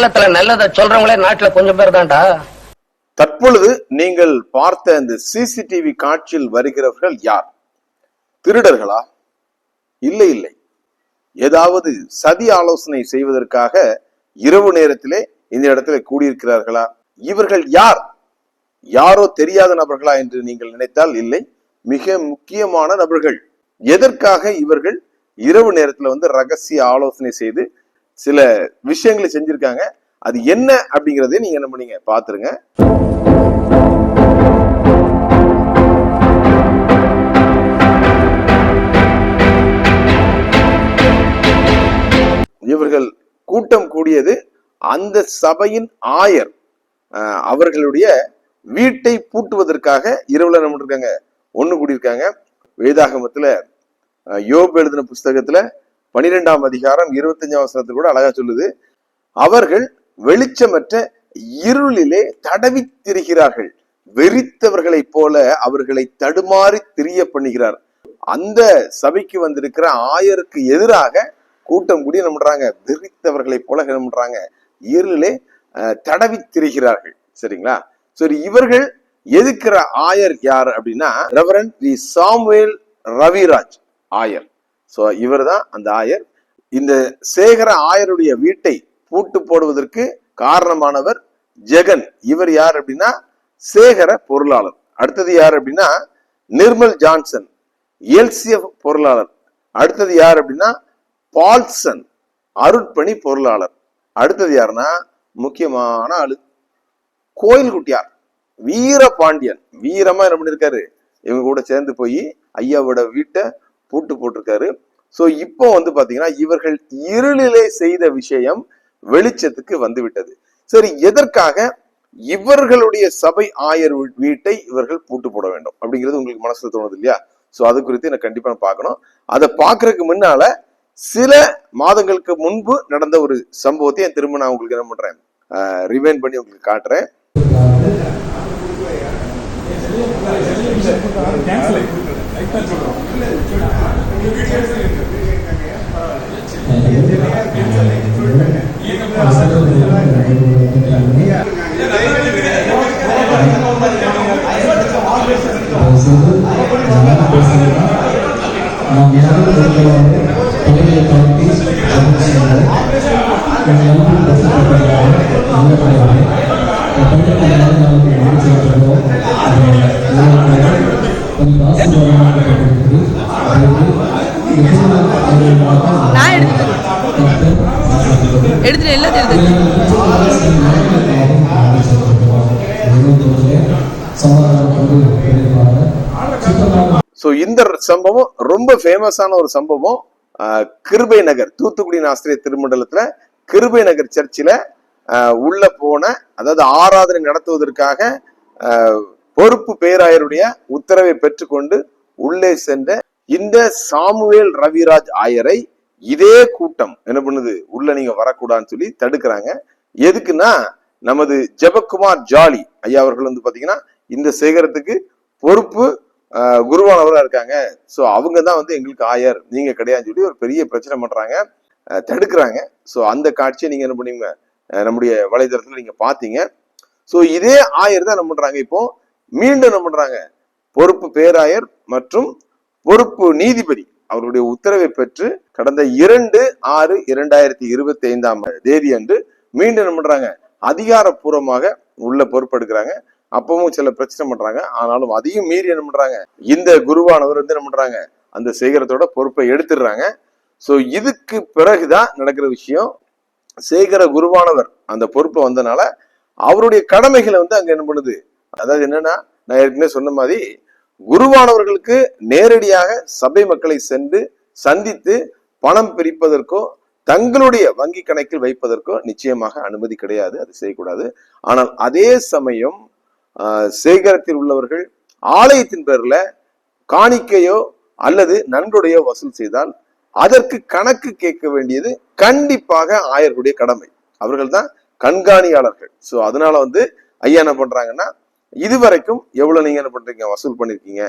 காலத்துல நல்லதை சொல்றவங்களே நாட்டுல கொஞ்சம் பேர் தான்டா. தற்பொழுது நீங்கள் பார்த்த இந்த சிசிடிவி காட்சியில் வருகிறவர்கள் யார்? திருடர்களா? இல்லை இல்லை. ஏதாவது சதி ஆலோசனை செய்வதற்காக இரவு நேரத்திலே இந்த இடத்துல கூடியிருக்கிறார்களா? இவர்கள் யார்? யாரோ தெரியாத நபர்களா என்று நீங்கள் நினைத்தால் இல்லை. மிக முக்கியமான நபர்கள். எதற்காக இவர்கள் இரவு நேரத்துல வந்து ரகசிய ஆலோசனை செய்து சில விஷயங்களை செஞ்சிருக்காங்க. அது என்ன அப்படிங்கிறதையும் நீங்க என்ன பண்ணீங்க? பாத்துருங்க. இவர்கள் கூட்டம் கூடியது அந்த சபையின் ஆயர் அஹ், அவர்களுடைய வீட்டை பூட்டுவதற்காக இரவுல நம்ம இருக்காங்க ஒண்ணு கூடியிருக்காங்க. வேதாகமத்துல யோப் எழுதின புஸ்தகத்துல பனிரெண்டாம் அதிகாரம் இருபத்தஞ்சாம் வசனத்தில் கூட அழகா சொல்லுது. அவர்கள் வெளிச்சமற்ற இருளிலே தடவி திரிகிறார்கள் வெறித்தவர்களைப் போல அவர்களை தடுமாறி திரிய பண்ணுகிறார். அந்த சபைக்கு வந்திருக்கிற ஆயருக்கு எதிராக கூட்டம் கூடி என்ன பண்றாங்க? வெறித்தவர்களைப் போல என்ன பண்றாங்க? இருளிலே தடவி திரிகிறார்கள் சரிங்களா? சரி இவர்கள் எதுக்கிற ஆயர் யார் அப்படின்னா ரெவரன் தி சாமுவேல் ரவிராஜ் ஆயர். சோ இவர்தான் அந்த ஆயர். இந்த சேகர ஆயருடைய வீட்டை பூட்டு போடுவதற்கு காரணமானவர் ஜெகன். இவர் யார் அப்படின்னா சேகர பொருளாளர். அடுத்தது யார் அப்படின்னா நிர்மல் ஜான்சன் எல்சிஎஃப் பொருளாளர். அடுத்தது யார் அப்படின்னா பால்சன் அருட்பணி பொருளாளர். அடுத்தது யாருன்னா முக்கியமான ஆளு கோயில் குட்டியார் வீரபாண்டியன். வீரமா என்ன பண்ணிருக்காரு? இவங்க கூட சேர்ந்து போய் ஐயாவோட வீட்டை பூட்டு போட்டிருக்காரு. ஸோ இப்போ வந்து பார்த்தீங்கன்னா இவர்கள் இருளிலே செய்த விஷயம் வெளிச்சத்துக்கு வந்துவிட்டது. சரி எதற்காக? இவர்களுடைய சபை ஆயர் வீ- வீட்டை இவர்கள் பூட்டு போட வேண்டும். அப்படிங்கிறது உங்களுக்கு மனசுல தோணுது இல்லையா? ஸோ அது குறித்து நான் கண்டிப்பாக பார்க்கணும். அதை பார்க்கறதுக்கு முன்னால சில மாதங்களுக்கு முன்பு நடந்த ஒரு சம்பவத்தை என் திரும்ப நான் உங்களுக்கு என்ன பண்றேன் ரிவைன் பண்ணி உங்களுக்கு காட்டுறேன். நாம் யாரும் பொறுத்தவரை தொழிலை கலத்தி அமைச்சிருந்தார் ஸோ இந்த சம்பவம் ரொம்ப ஃபேமஸான ஒரு சம்பவம். கிருபை நகர் தூத்துக்குடி ஆசிரியர் திருமண்டலத்துல கிருபை நகர் சர்ச்சில் உள்ள போன அதாவது ஆராதனை நடத்துவதற்காக பொறுப்பு பேராயருடைய உத்தரவை பெற்றுக்கொண்டு உள்ளே சென்ற இந்த சாமுவேல் ரவிராஜ் ஆயரை இதே கூட்டம் என்ன பண்ணுது? உள்ள நீங்க வரக்கூடாதுன்னு சொல்லி தடுக்கிறாங்க. எதுக்குன்னா நமது ஜெபக்குமார் ஜாலி ஐயா அவர்கள் வந்து பாத்தீங்கன்னா இந்த சேகரத்துக்கு பொறுப்பு குருவானவராக குருவானவரா இருக்காங்க. சோ அவங்க தான் வந்து எங்களுக்கு ஆயர். நீங்க கிடையாதுன்னு சொல்லி ஒரு பெரிய பிரச்சனை பண்றாங்க. தடுக்கிறாங்க. சோ அந்த காட்சியை நீங்க என்ன பண்ணீங்க? நம்முடைய வலைதளத்தில் நீங்க பார்த்தீங்க. சோ இதே ஆயர் தான் என்ன பண்றாங்க இப்போ? மீண்டும் என்ன பண்றாங்க? பொறுப்பு பேராயர் மற்றும் பொறுப்பு நீதிபதி அவருடைய உத்தரவை பெற்று கடந்த இரண்டு ஆறு இரண்டாயிரத்தி இருபத்தி ஐந்தாம் தேதி அன்று மீண்டும் என்ன பண்றாங்க? அதிகாரப்பூர்வமாக உள்ள பொறுப்பெடுக்கிறாங்க. அப்பவும் சில பிரச்சனை பண்றாங்க. ஆனாலும் அதையும் மீறி என்ன பண்றாங்க? இந்த குருவானவர் வந்து என்ன பண்றாங்க? அந்த சேகரத்தோட பொறுப்பை எடுத்துடுறாங்க. ஸோ இதுக்கு பிறகுதான் நடக்கிற விஷயம் சேகர குருவானவர் அந்த பொறுப்பை வந்தனால அவருடைய கடமைகளை வந்து அங்க என்ன பண்ணுது? அதாவது என்னன்னா நான் ஏற்கனவே சொன்ன மாதிரி குருவானவர்களுக்கு நேரடியாக சபை மக்களை சென்று சந்தித்து பணம் பிரிப்பதற்கோ தங்களுடைய வங்கி கணக்கில் வைப்பதற்கோ நிச்சயமாக அனுமதி கிடையாது. அது செய்யக்கூடாது. ஆனால் அதே சமயம் சேகரத்தில் உள்ளவர்கள் ஆலயத்தின் பேரில் காணிக்கையோ அல்லது நன்கொடையோ வசூல் செய்தால் அதற்கு கணக்கு கேட்க வேண்டியது கண்டிப்பாக ஆயர்களுடைய கடமை. அவர்கள் தான் கண்காணியாளர்கள். ஸோ அதனால வந்து ஐயா என்ன பண்றாங்கன்னா இதுவரைக்கும் எவ்வளவு நீங்க என்ன பண்றீங்க? வசூல் பண்ணிருக்கீங்க.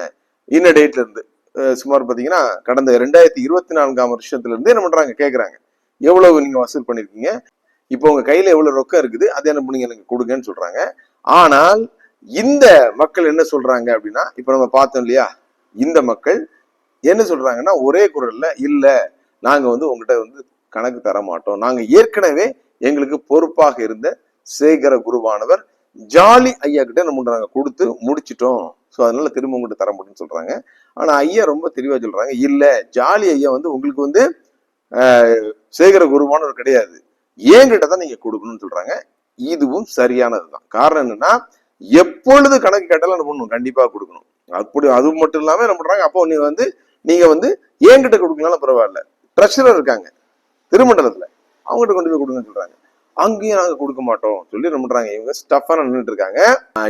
இன்ன டேட்ல இருந்து சுமார் பாத்தீங்கன்னா கடந்த ரெண்டாயிரத்தி இருபத்தி நான்காம் வருஷத்துல இருந்து என்ன பண்றாங்க? கேட்குறாங்க எவ்வளவு நீங்க வசூல் பண்ணிருக்கீங்க? இப்போ உங்க கையில எவ்வளவு ரொக்கம் இருக்குது? அதை என்ன பண்ணீங்க? எனக்கு கொடுங்கன்னு சொல்றாங்க. ஆனால் இந்த மக்கள் என்ன சொல்றாங்க அப்படின்னா இப்ப நம்ம பார்த்தோம் இல்லையா? இந்த மக்கள் என்ன சொல்றாங்கன்னா ஒரே குரல்ல இல்ல நாங்க வந்து உங்ககிட்ட வந்து கணக்கு தர மாட்டோம். நாங்க ஏற்கனவே எங்களுக்கு பொறுப்பாக இருந்த சேகர குருவானவர் ஜாலி ஐயா கிட்ட நம்ம நாங்க கொடுத்து முடிச்சிட்டோம். ஸோ அதனால திரும்ப உங்ககிட்ட தர முடியும்னு சொல்றாங்க. ஆனா ஐயா ரொம்ப தெளிவா சொல்றாங்க இல்ல ஜாலி ஐயா வந்து உங்களுக்கு வந்து ஆஹ், சேகர குருவானவர் கிடையாது. ஏங்கிட்ட தான் நீங்க கொடுக்கணும்னு சொல்றாங்க. இதுவும் சரியானதுதான். காரணம் என்னன்னா எப்பொழுது கணக்கு கேட்டாலும் என்ன பண்ணணும் கண்டிப்பா கொடுக்கணும். அப்படி அது மட்டும் இல்லாம என்ன பண்றாங்க? அப்போ நீங்க வந்து நீங்க வந்து என்கிட்ட கொடுக்கலாம் பரவாயில்ல. ட்ரெஷரர் இருக்காங்க. திருமண்டலத்துல. அவங்ககிட்ட கொண்டு போய் கொடுங்கன்னு சொல்றாங்க. அங்கேயும் நாங்க கொடுக்க மாட்டோம். சொல்லி என்ன பண்றாங்க? இவங்க ஸ்டஃபா நின்றுட்டு இருக்காங்க.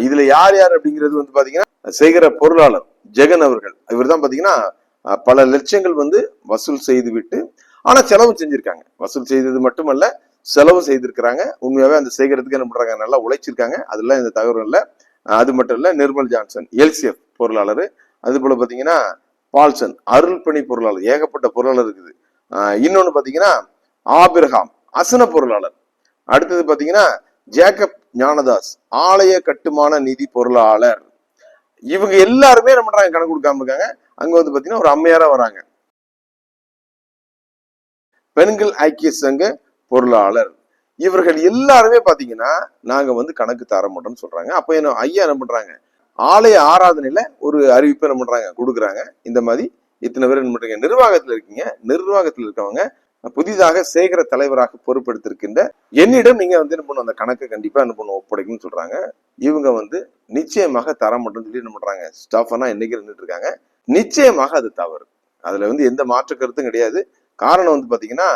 இதுல யார் யார் அப்படிங்கிறது வந்து பாத்தீங்கன்னா சேகர பொருளாளர் ஜெகன் அவர்கள். இவர் தான் பாத்தீங்கன்னா பல லட்சங்கள் வந்து வசூல் செய்து விட்டு ஆனா செலவு செஞ்சிருக்காங்க. வசூல் செய்தது மட்டுமல்ல செலவு செய்திருக்கிறாங்க. உண்மையாவே அந்த சேகரத்துக்கு என்ன பண்றாங்க? நல்லா உழைச்சிருக்காங்க. அதெல்லாம் இந்த தகவல் இல்ல. அது மட்டும் இல்ல நிர்மல் ஜான்சன் எல்சிஎஃப் பொருளாளர். அது போல பாத்தீங்கன்னா பால்சன் அருள்பணி பொருளாளர் ஏகப்பட்ட பொருளாளர் இருக்குது. இன்னொன்னு பாத்தீங்கன்னா ஆபிரகாம் அசன பொருளாளர். அடுத்தது பாத்தீங்கன்னா ஜேக்கப் ஞானதாஸ் ஆலய கட்டுமான நிதி பொருளாளர். இவங்க எல்லாருமே என்ன பண்றாங்க? கணக்கு கொடுக்காம இருக்காங்க. அங்க வந்து பாத்தீங்கன்னா ஒரு அம்மையாரா வராங்க. பெண்கள் ஐக்கிய சங்க பொருளாளர். இவர்கள் எல்லாருமே பாத்தீங்கன்னா நாங்க வந்து கணக்கு தர மாட்டோம்னு சொல்றாங்க. அப்ப என்ன ஐயா என்ன பண்றாங்க? ஆலய ஆராதனையில ஒரு அறிவிப்பு என்ன பண்றாங்க? கொடுக்குறாங்க. இந்த மாதிரி இத்தனை பேர் என்ன பண்றீங்க? நிர்வாகத்துல இருக்கீங்க. நிர்வாகத்துல இருக்கவங்க புதிதாக சேகர தலைவராக பொறுப்பெடுத்திருக்கின்ற என்னிடம் நீங்க வந்து என்ன பண்ணும் அந்த கணக்கை கண்டிப்பா என்ன பண்ணும் ஒப்படைக்கணும்னு சொல்றாங்க. இவங்க வந்து நிச்சயமாக தர மாட்டோம்னு சொல்லி என்ன பண்றாங்க? ஸ்டாஃபனா என்னைக்கு இருந்துட்டு இருக்காங்க? நிச்சயமாக அது தவறு. அதுல வந்து எந்த மாற்று கருத்தும் கிடையாது. காரணம் வந்து பாத்தீங்கன்னா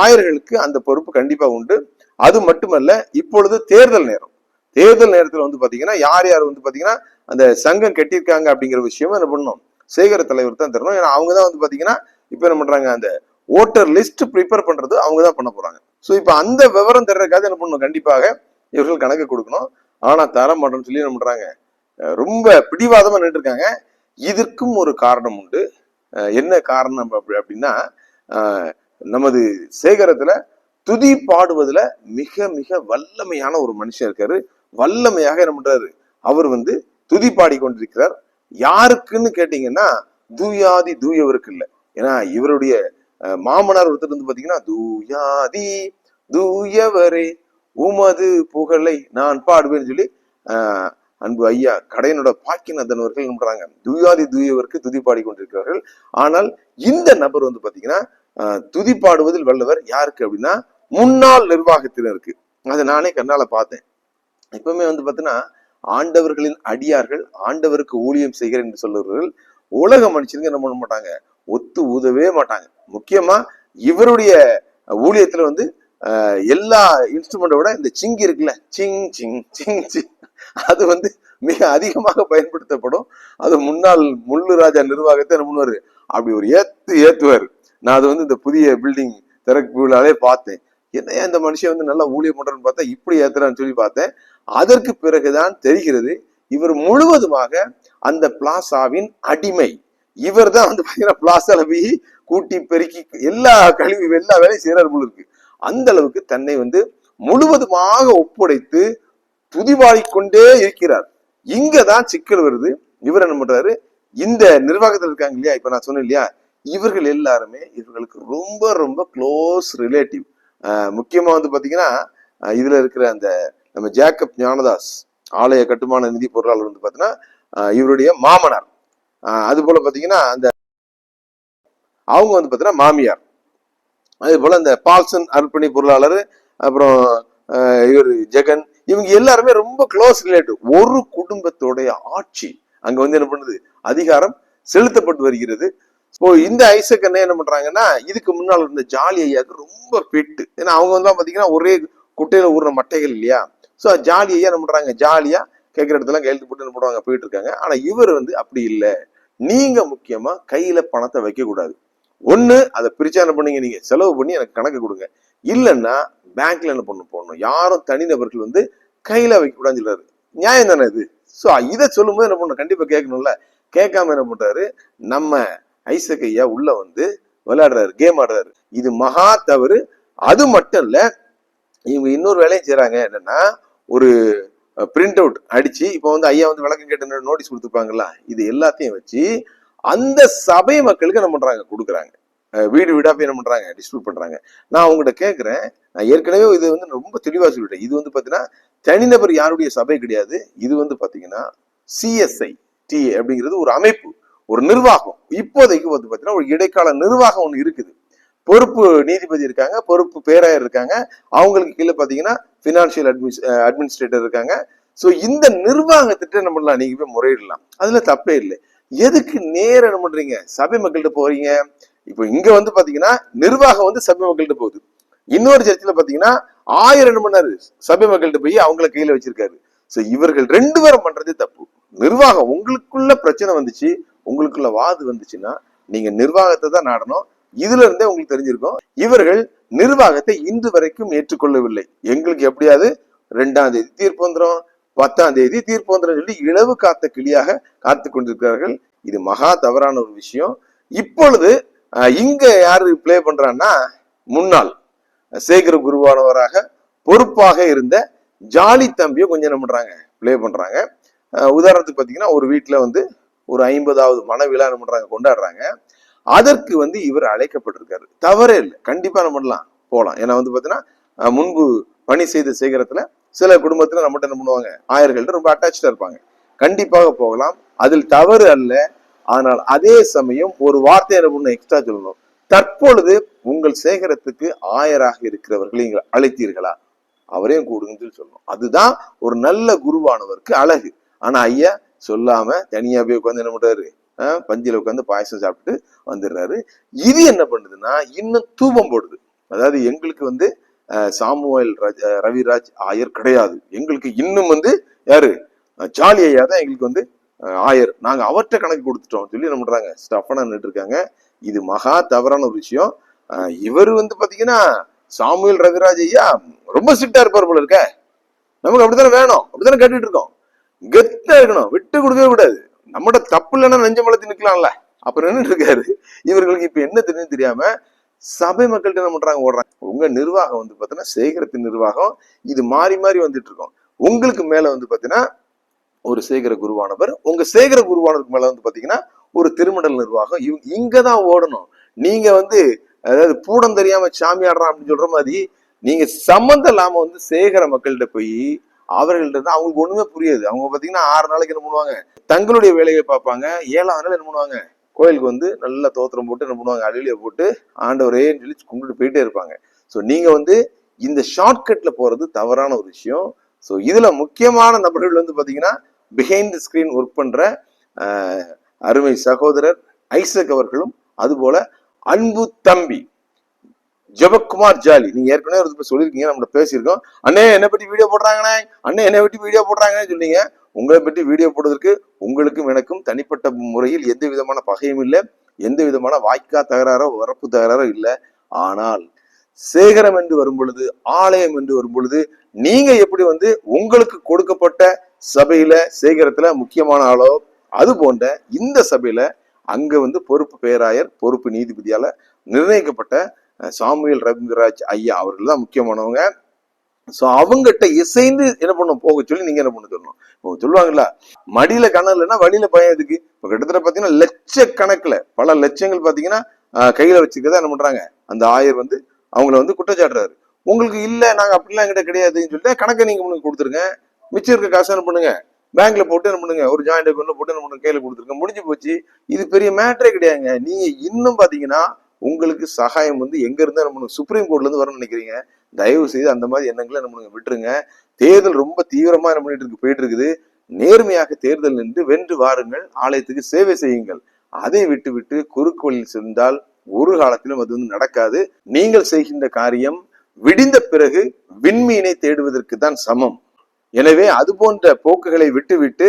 ஆயர்களுக்கு அந்த பொறுப்பு கண்டிப்பா உண்டு. அது மட்டுமல்ல இப்பொழுது தேர்தல் நேரம். தேர்தல் நேரத்துல வந்து பாத்தீங்கன்னா யார் யார் வந்து பாத்தீங்கன்னா அந்த சங்கம் கட்டியிருக்காங்க அப்படிங்கிற விஷயமும் என்ன பண்ணணும்? சேகர தலைவர் தான் தரணும். ஏன்னா அவங்க தான் வந்து பாத்தீங்கன்னா இப்ப என்ன பண்றாங்க அந்த ஓட்டர் லிஸ்ட் ப்ரிப்பேர் பண்றது அவங்க தான் பண்ண போறாங்க. ஸோ இப்போ அந்த விவரம் தர்றதுக்காக என்ன பண்ணணும்? கண்டிப்பாக இவர்கள் கணக்கு கொடுக்கணும். ஆனா தர மாட்டோம்னு சொல்லி என்ன பண்றாங்க? ரொம்ப பிடிவாதமா நின்று இருக்காங்க இதற்கும் ஒரு காரணம் உண்டு. என்ன காரணம் அப்படி அப்படின்னா நமது சேகரத்துல துதி பாடுவதுல மிக மிக வல்லமையான ஒரு மனுஷன் இருக்காரு. வல்லமையாக என்ன பண்றாரு? அவர் வந்து துதி பாடி கொண்டிருக்கிறார். யாருக்குன்னு கேட்டீங்கன்னா தூயாதி தூயவருக்கு இல்லை. ஏன்னா இவருடைய மாமனார் ஒருத்தர் வந்து பாத்தீங்கன்னா தூயாதி தூயவரே உமது புகழை நான் பாடுவேன்னு சொல்லி அஹ், அன்பு ஐயா கடையனோட பாக்கியநாதன் அவர்கள் பண்றாங்க? தூயாதி தூயவருக்கு துதி பாடி கொண்டிருக்கிறார்கள். ஆனால் இந்த நபர் வந்து பாத்தீங்கன்னா துதி பாடுவதில் வல்லவர் யாருக்கு அப்படின்னா முன்னாள் நிர்வாகத்தினருக்கு. அதை நானே கண்ணால பார்த்தேன். எப்பவுமே வந்து பார்த்தீங்கன்னா ஆண்டவர்களின் அடியார்கள் ஆண்டவருக்கு ஊழியம் செய்கிறேன் என்று சொல்லுவர்கள் உலக மனுஷனுக்கு என்ன பண்ண மாட்டாங்க? ஒத்து ஊதவே மாட்டாங்க. முக்கியமா இவருடைய ஊழியத்துல வந்து எல்லா இன்ஸ்ட்ருமெண்ட்டை விட இந்த சிங் இருக்குல்ல சிங் சிங் சிங் சிங் அது வந்து மிக அதிகமாக பயன்படுத்தப்படும். அது முன்னாள் முள்ளு ராஜா நிர்வாகத்தை என்ன பண்ணுவாரு? அப்படி ஒரு ஏத்து ஏத்துவார். நான் அது வந்து இந்த புதிய பில்டிங் திறப்பு விழாலே பார்த்தேன். என்ன இந்த மனுஷன் வந்து நல்லா ஊழியம் பண்றன்னு பார்த்தா இப்படி ஏத்துறான்னு சொல்லி பார்த்தேன். அதற்கு பிறகுதான் தெரிகிறது இவர் முழுவதுமாக அந்த பிளாசாவின் அடிமை. இவர் தான் வந்து பாத்தீங்கன்னா பிளாசால போய் கூட்டி பெருக்கி எல்லா கழிவு எல்லா வேலையும் செய்யறாரு போல இருக்கு. அந்த அளவுக்கு தன்னை வந்து முழுவதுமாக ஒப்படைத்து துதிவாடிக்கொண்டே இருக்கிறார். இங்கதான் சிக்கல் வருது. இவர் என்ன பண்றாரு? இந்த நிர்வாகத்தில் இருக்காங்க இல்லையா? இப்ப நான் சொன்னேன் இல்லையா? இவர்கள் எல்லாருமே இவர்களுக்கு ரொம்ப ரொம்ப க்ளோஸ் ரிலேட்டிவ் முக்கியமா வந்து பாத்தீங்கன்னா இதில் இதுல இருக்கிற அந்த நம்ம ஜேக்கப் ஞானதாஸ் ஆலய கட்டுமான நிதி பொருளாளர் வந்து பாத்தீங்கன்னா இவருடைய மாமனார். அஹ் அது போல பாத்தீங்கன்னா அந்த அவங்க வந்து பாத்தீங்கன்னா மாமியார். அதே போல இந்த பால்சன் அர்ப்பணி பொருளாளர் அப்புறம் இவர் ஜெகன் இவங்க எல்லாருமே ரொம்ப க்ளோஸ் ரிலேட்டிவ் ஒரு குடும்பத்தோடைய ஆட்சி அங்க வந்து என்ன பண்ணுது? அதிகாரம் செலுத்தப்பட்டு வருகிறது. இப்போ இந்த ஐசக் என்ன என்ன பண்றாங்கன்னா இதுக்கு முன்னால் இருந்த ஜாலி ஐயாவுக்கு ரொம்ப பெட்டு ஏன்னா அவங்க வந்து பாத்தீங்கன்னா ஒரே குட்டையில ஊறுற மட்டைகள் இல்லையா? ஸோ ஜாலி ஐயா என்ன பண்றாங்க? ஜாலியா கேட்குற இடத்துல கையெழுத்து போட்டு என்ன பண்ணுவாங்க? போயிட்டு இருக்காங்க. ஆனா இவர் வந்து அப்படி இல்லை. நீங்க முக்கியமா கையில பணத்தை வைக்க கூடாது. ஒண்ணு அதை பிரிச்சா என்ன பண்ணீங்க நீங்க? செலவு பண்ணி எனக்கு கணக்கு கொடுங்க. இல்லைன்னா பேங்க்ல என்ன பண்ண போடணும். யாரும் தனிநபர்கள் வந்து கையில வைக்க கூடாதுன்னு சொல்றாரு. நியாயம் தானே இது? ஸோ இதை சொல்லும்போது என்ன பண்ணணும்? கண்டிப்பா கேட்கணும்ல. கேட்காம என்ன பண்றாரு? நம்ம ஐசக் ஐயா உள்ள வந்து விளையாடுறாரு கேம் ஆடுறாரு. இது மகா தவறு. அது மட்டும் இல்ல இவங்க இன்னொரு வேலையும் செய்யறாங்க என்னன்னா ஒரு பிரிண்ட் அவுட் அடிச்சு இப்போ வந்து ஐயா வந்து விளக்கம் கேட்டு நோட்டீஸ் கொடுத்துருப்பாங்களா இது எல்லாத்தையும் வச்சு அந்த சபை மக்களுக்கு என்ன பண்றாங்க? கொடுக்குறாங்க. வீடு வீடா போய் என்ன பண்றாங்க? டிஸ்ட்ரிபியூட் பண்றாங்க. நான் உங்ககிட்ட கேட்கிறேன் நான் ஏற்கனவே இது வந்து ரொம்ப தெளிவா சொல்லிட்டேன். இது வந்து பாத்தீங்கன்னா தனிநபர் யாருடைய சபை கிடையாது. இது வந்து பாத்தீங்கன்னா சிஎஸ்ஐ டி அப்படிங்கிறது ஒரு அமைப்பு. ஒரு நிர்வாகம். இப்போதைக்கு வந்து பார்த்தீங்கன்னா ஒரு இடைக்கால நிர்வாகம் ஒன்று இருக்குது. பொறுப்பு நீதிபதி இருக்காங்க பொறுப்பு பேராயர் இருக்காங்க. அவங்களுக்கு கீழே பார்த்தீங்கன்னா ஃபினான்ஷியல் அட்மினிஸ் அட்மினிஸ்ட்ரேட்டர் இருக்காங்க. ஸோ இந்த நிர்வாகத்திட்ட என்ன பண்ணலாம் நீங்கள் போய் முறையிடலாம். அதில் தப்பே இல்லை. எதுக்கு நேர என்ன பண்ணுறீங்க சபை மக்கள்கிட்ட போகிறீங்க இப்போ இங்கே வந்து பார்த்தீங்கன்னா நிர்வாகம் வந்து சபை மக்கள்கிட்ட போகுது. இன்னொரு சர்ச்சில் பார்த்தீங்கன்னா ஆயிரம் என்ன பண்ணாரு சபை மக்கள்கிட்ட போய் அவங்கள கையில் வச்சிருக்காரு. ஸோ இவர்கள் ரெண்டு பேரும் பண்ணுறதே தப்பு. நிர்வாகம் உங்களுக்குள்ள பிரச்சனை வந்துச்சு உங்களுக்குள்ள வாது வந்துச்சுன்னா நீங்க நிர்வாகத்தை தான் நாடணும். இதுல இருந்தே உங்களுக்கு தெரிஞ்சிருக்கும். இவர்கள் நிர்வாகத்தை இன்று வரைக்கும் ஏற்றுக்கொள்ளவில்லை. எங்களுக்கு எப்படியாவது ரெண்டாம் தேதி தீர்ப்பு வந்துடும் பத்தாம் தேதி தீர்ப்பு வந்துடும் சொல்லி இளவு காத்த கிளியாக காத்து கொண்டிருக்கிறார்கள். இது மகா தவறான ஒரு விஷயம். இப்பொழுது இங்க யாரு ப்ளே பண்றான்னா முன்னாள் சேகர குருவானவராக பொறுப்பாக இருந்த ஜாலி தம்பியை கொஞ்சம் என்ன பண்றாங்க ப்ளே பண்றாங்க. உதாரணத்துக்கு பாத்தீங்கன்னா ஒரு வீட்டுல வந்து ஒரு ஐம்பதாவது மனவிழா என்ன பண்றாங்க? கொண்டாடுறாங்க. அதற்கு வந்து இவர் அழைக்கப்பட்டிருக்காரு. தவறே இல்லை. கண்டிப்பா நம்ம பண்ணலாம் போகலாம் ஏன்னா வந்து பாத்தீங்கன்னா முன்பு பணி செய்த சேகரத்துல சில குடும்பத்துல நம்மகிட்ட என்ன பண்ணுவாங்க? ஆயர்கள்ட்ட ரொம்ப அட்டாச்சா இருப்பாங்க. கண்டிப்பாக போகலாம். அதில் தவறு அல்ல. ஆனால் அதே சமயம் ஒரு வார்த்தை என்ன எக்ஸ்ட்ரா சொல்லணும். தற்பொழுது உங்கள் சேகரத்துக்கு ஆயராக இருக்கிறவர்களை நீங்கள் அழைத்தீர்களா? அவரையும் கூடுங்கன்னு சொல்லி சொல்லணும். அதுதான் ஒரு நல்ல குருவானவருக்கு அழகு. ஆனா ஐயா சொல்லாம தனியா போய் உட்காந்து என்ன பண்றாரு? பஞ்சில உட்காந்து பாயசம் சாப்பிட்டு வந்துடுறாரு. இது என்ன பண்ணுதுன்னா இன்னும் தூபம் போடுது. அதாவது எங்களுக்கு வந்து அஹ், சாமுவேல் ராஜ் ரவிராஜ் ஆயர் கிடையாது. எங்களுக்கு இன்னும் வந்து யாரு? ஜாலி ஐயா தான் எங்களுக்கு வந்து ஆயர். நாங்க அவர்கிட்ட கணக்கு கொடுத்துட்டோம். சொல்லி என்ன பண்றாங்க? ஸ்டஃபனா இருக்காங்க. இது மகா தவறான ஒரு விஷயம். இவர் வந்து பாத்தீங்கன்னா சாமுவேல் ரவிராஜ் ஐயா ரொம்ப ஸ்ட்ரிக்டா இருப்பார் போல இருக்க. நமக்கு அப்படித்தானே வேணும்? அப்படித்தானே கேட்டுட்டு இருக்கோம். கெத்தா இருக்கணும். விட்டு கொடுக்கவே கூடாது. நம்மட தப்பு இல்லைன்னா நெஞ்சம் வளர்த்து நிக்கலாம்ல அப்புறம் என்ன இருக்காரு? இவர்களுக்கு இப்ப என்ன தெரியும் தெரியாம சபை மக்கள்கிட்ட என்ன பண்றாங்க? ஓடுறாங்க. உங்க நிர்வாகம் வந்து பாத்தீங்கன்னா சேகரத்தின் நிர்வாகம் இது மாறி மாறி வந்துட்டு இருக்கோம். உங்களுக்கு மேல வந்து பாத்தீங்கன்னா ஒரு சேகர குருவானவர் உங்க சேகர குருவானவருக்கு மேல வந்து பாத்தீங்கன்னா ஒரு திருமணல் நிர்வாகம். இவங்க இங்கதான் ஓடணும். நீங்க வந்து அதாவது பூடம் தெரியாம சாமி ஆடுறான் அப்படின்னு சொல்ற மாதிரி நீங்க சம்மந்தம் இல்லாம வந்து சேகர மக்கள்கிட்ட போய் அவர்கள்ட்ட இருந்து அவங்களுக்கு ஒண்ணுமே புரியாது. அவங்க பாத்தீங்கன்னா ஆறு நாளைக்கு என்ன பண்ணுவாங்க? தங்களுடைய வேலையை பார்ப்பாங்க. ஏழாவது நாள் என்ன பண்ணுவாங்க? கோயிலுக்கு வந்து நல்லா தோத்திரம் போட்டு என்ன பண்ணுவாங்க? அழிலிய போட்டு ஆண்டவரேன்னு சொல்லி கும்பிட்டு போயிட்டே இருப்பாங்க. ஸோ நீங்க வந்து இந்த ஷார்ட்கட்ல போறது தவறான ஒரு விஷயம். ஸோ இதுல முக்கியமான நபர்கள் வந்து பாத்தீங்கன்னா பிஹைண்ட் தி ஸ்கிரீன் ஒர்க் பண்ற அருமை சகோதரர் ஐசக் அவர்களும் அதுபோல அன்பு தம்பி. ஜெபக்குமார் ஜாலி. நீங்க ஏற்கனவே ஒரு சொல்லியிருக்கீங்க நம்மள பேசியிருக்கோம். அண்ணே என்னை பற்றி வீடியோ போடுறாங்கண்ணே. அண்ணே என்னை பற்றி வீடியோ போடுறாங்கன்னு சொன்னீங்க. உங்களை பற்றி வீடியோ போடுறதுக்கு உங்களுக்கும் எனக்கும் தனிப்பட்ட முறையில் எந்த விதமான பகையும் இல்லை. எந்த விதமான வாய்க்கா தகராறோ வரப்பு தகராறோ இல்லை. ஆனால் சேகரம் என்று வரும் பொழுது ஆலயம் என்று வரும் பொழுது நீங்க எப்படி வந்து உங்களுக்கு கொடுக்கப்பட்ட சபையில சேகரத்துல முக்கியமான ஆளோ அது போன்ற இந்த சபையில அங்க வந்து பொறுப்பு பேராயர் பொறுப்பு நீதிபதியால நிர்ணயிக்கப்பட்ட சாமுவேல் ரவீந்திரராஜ் ஐயா அவர்கள் தான் முக்கியமானவங்க. ஸோ அவங்ககிட்ட இசைந்து என்ன பண்ணும் போக சொல்லி நீங்க என்ன பண்ண சொல்லணும்? இப்போ சொல்லுவாங்கல்ல மடியில கணம் இல்லைன்னா வழியில பயம் எதுக்கு? இப்போ கிட்டத்தட்ட பார்த்தீங்கன்னா லட்சக்கணக்கில் பல லட்சங்கள் பார்த்தீங்கன்னா கையில வச்சுக்கிறதா என்ன பண்றாங்க? அந்த ஆயர் வந்து அவங்கள வந்து குற்றச்சாட்டுறாரு உங்களுக்கு இல்லை நாங்கள் அப்படிலாம் எங்கிட்ட கிடையாதுன்னு சொல்லிட்டு கணக்கை நீங்க உங்களுக்கு கொடுத்துருங்க. மிச்சம் இருக்க காசு என்ன பண்ணுங்க? பேங்க்ல போட்டு என்ன பண்ணுங்க? ஒரு ஜாயிண்ட் அக்கௌண்ட்ல போட்டு என்ன பண்ணுங்க? கையில கொடுத்துருங்க. முடிஞ்சு போச்சு. இது பெரிய மேட்டரே கிடையாதுங்க. நீங்க இன்னும் பாத்தீங்கன்னா உங்களுக்கு சகாயம் வந்து எங்க இருந்தா நம்மளுக்கு சுப்ரீம் கோர்ட்ல இருந்து வரணும்னு நினைக்கிறீங்க? தயவு செய்து அந்த மாதிரி எண்ணங்களை நம்மளுக்கு விட்டுருங்க. தேர்தல் ரொம்ப தீவிரமா என்ன பண்ணிட்டு இருக்கு போயிட்டு இருக்குது. நேர்மையாக தேர்தல் நின்று வென்று வாருங்கள். ஆலயத்துக்கு சேவை செய்யுங்கள். அதை விட்டு விட்டு குறுக்கு வழியில் சென்றால் ஒரு காலத்திலும் அது வந்து நடக்காது. நீங்கள் செய்கின்ற காரியம் விடிந்த பிறகு விண்மீனை தேடுவதற்கு தான் சமம். எனவே அது போன்ற போக்குகளை விட்டுவிட்டு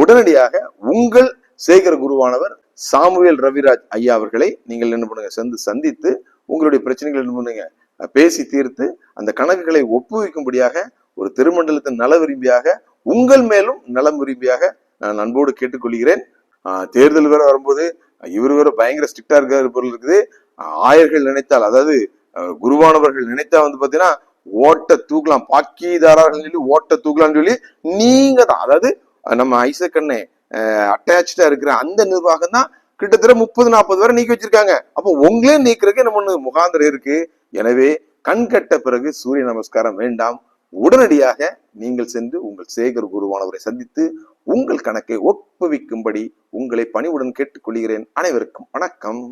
உடனடியாக உங்கள் சேகர குருவானவர் சாமுவேல் ரவிராஜ் ஐயா அவர்களை நீங்கள் என்ன பண்ணுங்க சந்து சந்தித்து உங்களுடைய பிரச்சனைகள் என்ன பண்ணுங்க பேசி தீர்த்து அந்த கணக்குகளை ஒப்புவிக்கும்படியாக ஒரு திருமண்டலத்தின் நல விரும்பியாக உங்கள் மேலும் நலம் விரும்பியாக நான் அன்போடு கேட்டுக்கொள்கிறேன். தேர்தல் வேற வரும்போது இவர் வேற பயங்கர ஸ்ட்ரிக்டா இருக்கிற பொருள் இருக்குது. ஆயர்கள் நினைத்தால் அதாவது குருவானவர்கள் நினைத்தா வந்து பாத்தீங்கன்னா ஓட்ட தூக்கலாம் பாக்கிதாரர்கள் சொல்லி ஓட்ட தூக்கலாம்னு சொல்லி நீங்க தான் அதாவது நம்ம ஐசக்கண்ணே அட்டாச்சா இருக்கிற அந்த நிர்வாகம் தான் கிட்டத்தட்ட முப்பது நாற்பது பேரை நீக்கி வச்சிருக்காங்க. அப்போ உங்களே நீக்கிறதுக்கு நம்ம ஒண்ணு முகாந்திரம் இருக்கு. எனவே கண் கட்ட பிறகு சூரிய நமஸ்காரம் வேண்டாம். உடனடியாக நீங்கள் சென்று உங்கள் சேகர் குருவானவரை சந்தித்து உங்கள் கணக்கை ஒப்புவிக்கும்படி உங்களை பணிவுடன் கேட்டுக்கொள்கிறேன். அனைவருக்கும் வணக்கம்.